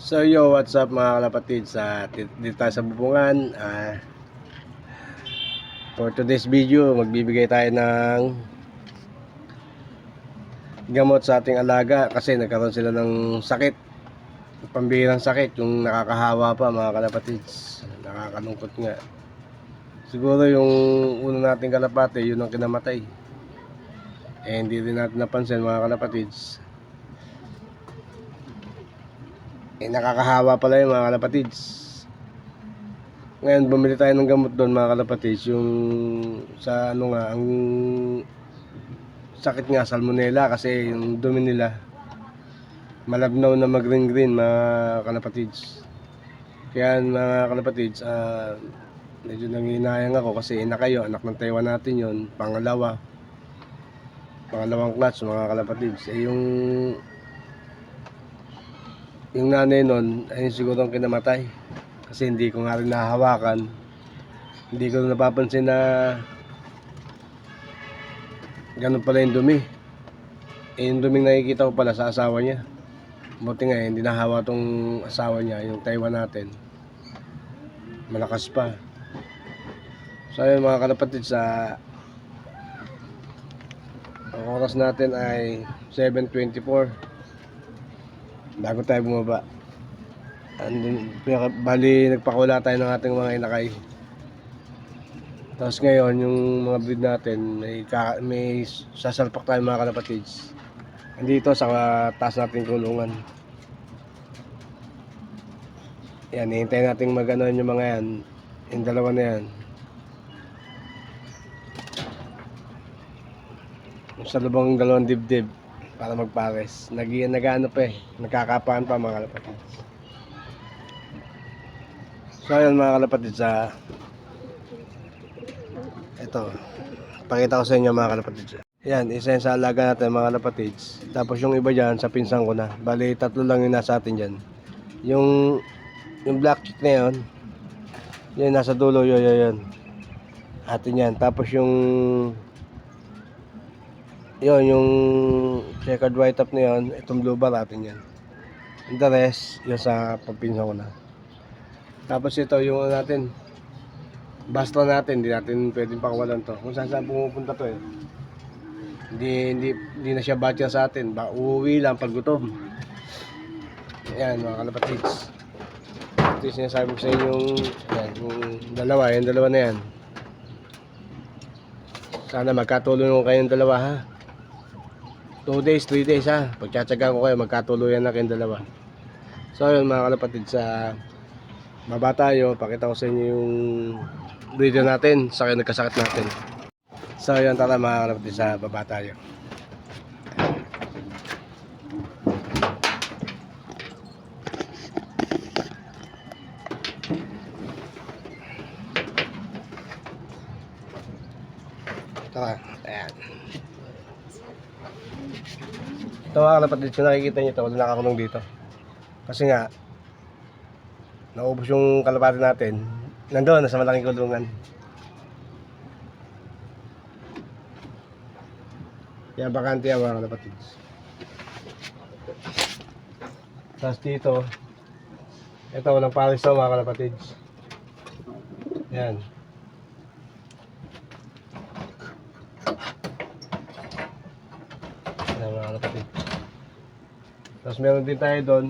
So yo, what's up mga kalapatid sa dito sa bubungan. Ah, for today's video, magbibigay tayo ng gamot sa ating alaga kasi nagkaroon sila ng sakit. Pambihirang sakit, yung nakakahawa pa mga kalapatids. Nakakalungkot nga. Siguro yung una nating kalapate, yun ang kinamatay. Eh, hindi rin natin napansin mga kalapatids. Eh, nakakahawa pala yung mga kalapatids. Ngayon, bumili tayo ng gamot doon mga kalapatids. Yung sa ano nga, ang sakit nga, salmonella kasi yung dumi nila malabnaw na mag green green mga kalapatids. Kaya mga kalapatids, ah, medyo nanginayang ako kasi ina kayo, anak ng Taiwan natin yon pangalawa. Pangalawang clutch mga kalapatids. Eh yung yung nanay nun, ayun siguro ang kinamatay. Kasi hindi ko nga rin nahawakan. Hindi ko napapansin na ganun pala yung dumi. Eh, yung duming nakikita ko pala sa asawa niya. Buti nga, eh, hindi nahawa tong asawa niya, yung Taiwan natin. Malakas pa. So, ayun mga kalapatid, sa ang oras natin ay 7.24 bago tayo bumaba. Andun, bali, nagpakawala tayo ng ating mga inakay. Tapos ngayon, yung mga breed natin, may, may sasalpak tayo mga kalapatids. Andito sa taas nating kulungan. Yan, hihintayin natin magano yung mga yan. Yung dalawa na yan. Sa lubang dalawang dibdib para magpares. Nag nagano pa eh. Nagkakapaan pa mga kalapatids. So ayun mga kalapatids sa ito. Pakita ko sa inyo mga kalapatids. Yan, isa yan sa alaga natin mga kalapatids. Tapos yung iba dyan sa pinsan ko na. Bali tatlo lang yung nasa atin dyan. Yung yung black chick na yun. Yun nasa dulo yun yun yun. Atin yan. Tapos yung yun, yung checkered white top na yun, itong blue bar atin yan. And the rest, yun sa pagpinsa ko na. Tapos ito, yung ano natin, basta natin, hindi natin pwedeng pakawalan to. Kung saan saan pumupunta to eh. Hindi, hindi, hindi na siya batya sa atin. Ba, uuwi lang pag gutom. Yan, mga kalapatids. Ito yung sinasabi ko sa inyo yung, yan, yung dalawa, yung dalawa na yan. Sana magkatulong kayong dalawa ha. 2 days, 3 days ha. Pagtsatsagaan ko kayo, magkatuluyan na kayong dalawa. So ayun mga kalapatid sa baba tayo, pakita ko sa inyo yung video natin, sa kayo nagkasakit natin. So ayun tara mga kalapatid sa baba tayo. Tara, ayan. Ito mga kalapatid, kung nakikita nyo ito, wala nakakulong dito. Kasi nga, naubos yung kalapati natin. Nandoon, nasa malaking kulungan. Kaya bakante yan mga kalapatid. Tapos dito, ito walang paris to mga kalapatid. Yan. Kalapatid. Tapos meron din tayo doon.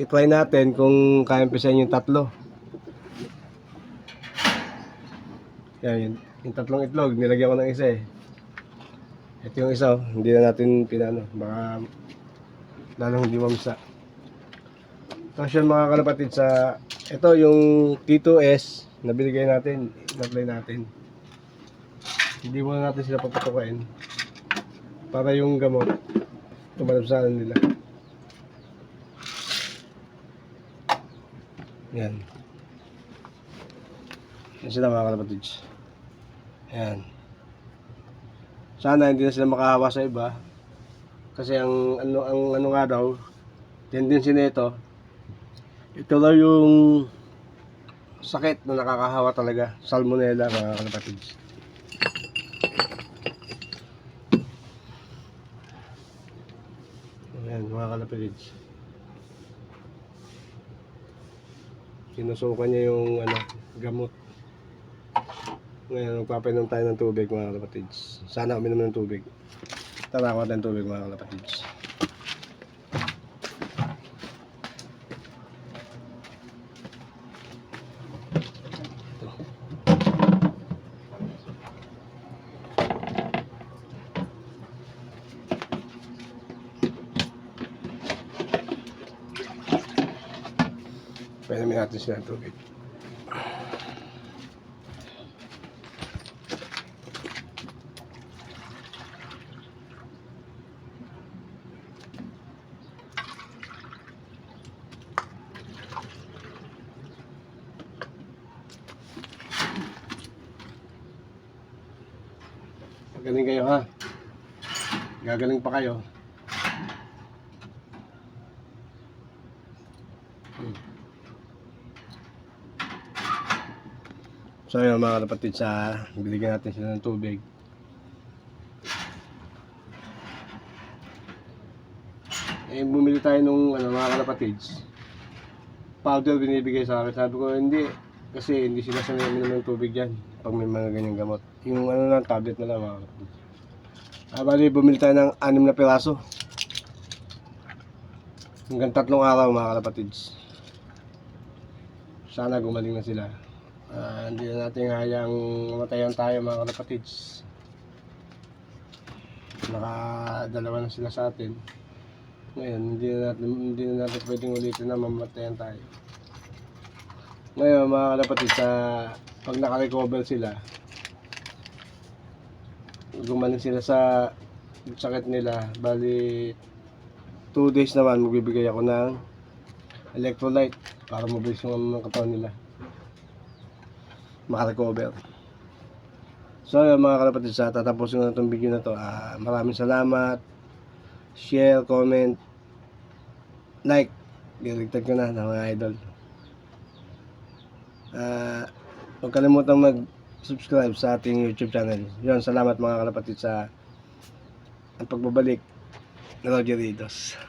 I-try natin kung kaya pisahin yung tatlo. Yan, yung, yung tatlong itlog, nilagyan ko ng isa eh. Ito yung isa, oh. hindi na natin pinano. Baka lalong hindi mamsa. Tapos yun mga kalapatid sa, ito yung T2S na binigay natin, in-apply natin. Hindi muna natin sila papatukain para yung gamot tumalabsanan nila. Yan. Yan sila mga kalapatids. Yan. Sana hindi na sila makahawa sa iba. Kasi ang ano ang ano nga daw tendency nito ito daw yung sakit na nakakahawa talaga salmonella mga kalapatids. Ayan, mga kalapids. Sinusukan niya yung ano, gamot. Ngayon, magpapainom tayo ng tubig mga kalapatids. Sana uminom ng tubig. Tara, ako ng tubig mga kalapatids. Painumin natin sila ng tubig. Magaling kayo ha. Gagaling pa kayo. So yun mga kapatid sa binigyan natin sila ng tubig. Eh bumili tayo nung ano, mga kalapatids. Powder binibigay sa akin. Sabi ko hindi kasi hindi sila sanay uminom ng tubig yan pag may mga ganyang gamot. Yung ano lang tablet na lang mga kapatid. Ah, bali bumili tayo ng anim na piraso. Hanggang tatlong araw mga kalapatids. Sana gumaling na sila. Ah, hindi na natin hayang matayan tayo mga kalapatids. Nakadalawa na sila sa atin. Ngayon, hindi na natin, hindi na natin pwedeng ulitin na mamatayan tayo. Ngayon, mga kalapatids, sa pag nakarecover sila, gumaling sila sa sakit nila. Bali, 2 days naman, magbibigay ako ng electrolyte para mabilis yung mga katawan nila makarecover. So yun mga kalapatid sa tatapusin ko na itong video na to. Ah, maraming salamat. Share, comment, like. Diligtad ko na ng mga idol. Ah, huwag kalimutan mag-subscribe sa ating YouTube channel. Yun, salamat mga kalapatid sa ang pagbabalik ng Roger Ritos.